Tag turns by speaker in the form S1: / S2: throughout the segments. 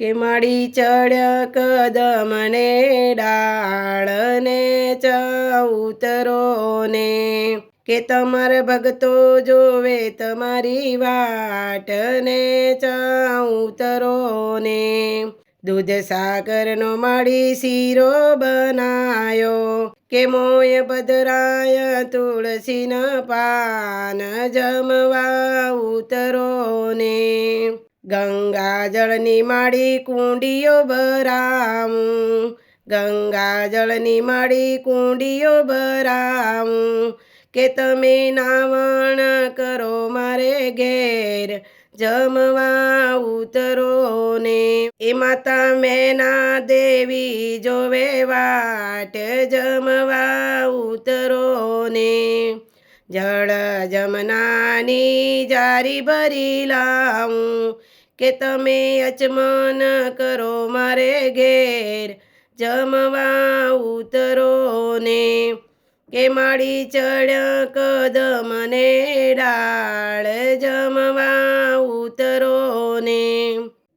S1: કે માડી ચડ્ય કદમને ડાળને ચૌતરો ને કે તમારા ભક્તો જોવે તમારી વાટને ચૌતરો ને દૂધ સાગરનો માડી શીરો બનાયો કે મોય બદરાય તુલસીના પાન જમવા ઉતરો ને ગંગા માળી કુંડીઓ ભરાવું. ગંગાજળની માળી કુંડીઓ ભરાવું. કે તમે નાવણ કરો મારે ઘેર, જમવા ઉતરો ને એ માતા મેના દેવી જોવે વાટ, જમવા ઉતરો ને જળ જમનાની જારી ભરી લાવું કે તમે અચમન કરો મારે ઘેર. જમવા ઉતરો ને કે માળી ચડ કદમને ડાળ. જમવા ઉતરો ને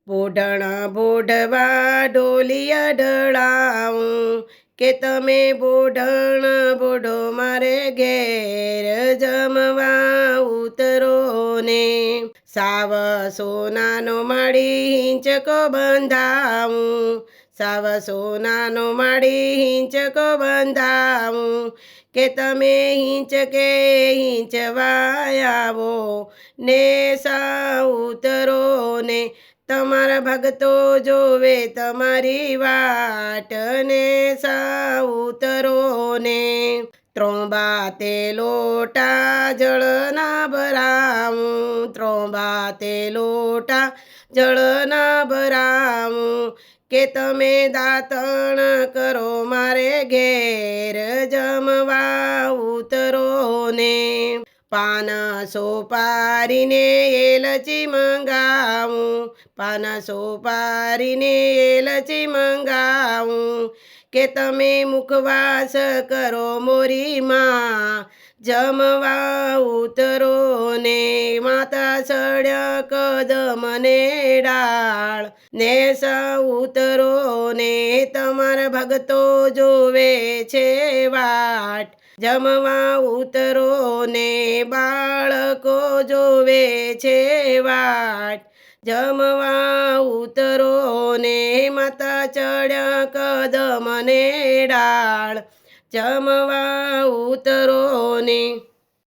S1: બોઢણ બોઢવા ઢોલિયા ઢળાવું કે તમે બોઢણ બોઢો મારે ઘેર. ને સાવ સોનાનો માડી હિંચકો બંધાવું. સાવ સોનાનો માડી હિંચકો બંધાવું કે તમે હિંચકે હિંચવાયાવો. ને સા ઉતરો ને તમારા ભક્તો જોવે તમારી વાટ. ને સા ઉતરો ને ત્રોંબા તે લોટા જળના ભરાવું ત્રોંબા તે લોટા જળના ભરાવું કે તમે દાતણ કરો મારે ઘેર જમવા ઉતરો ને પાન સોપારીને એલચી મંગાવું. પાન સોપારીને એલચી મંગાવું. કે તમે મુખવાસ કરો મોરીમાં. જમવા ઉતરો ને માતા સડ્ય કદમને ડાળ. ને સ ઉતરો ને તમારા ભગતો જોવે છે વાટ. જમવા ઉતરો ને બાળકો જોવે છે વાટ. જમવા ઉતરો ને માતા ચડ્યા કદમને ડાળ. જમવા ઉતરો ને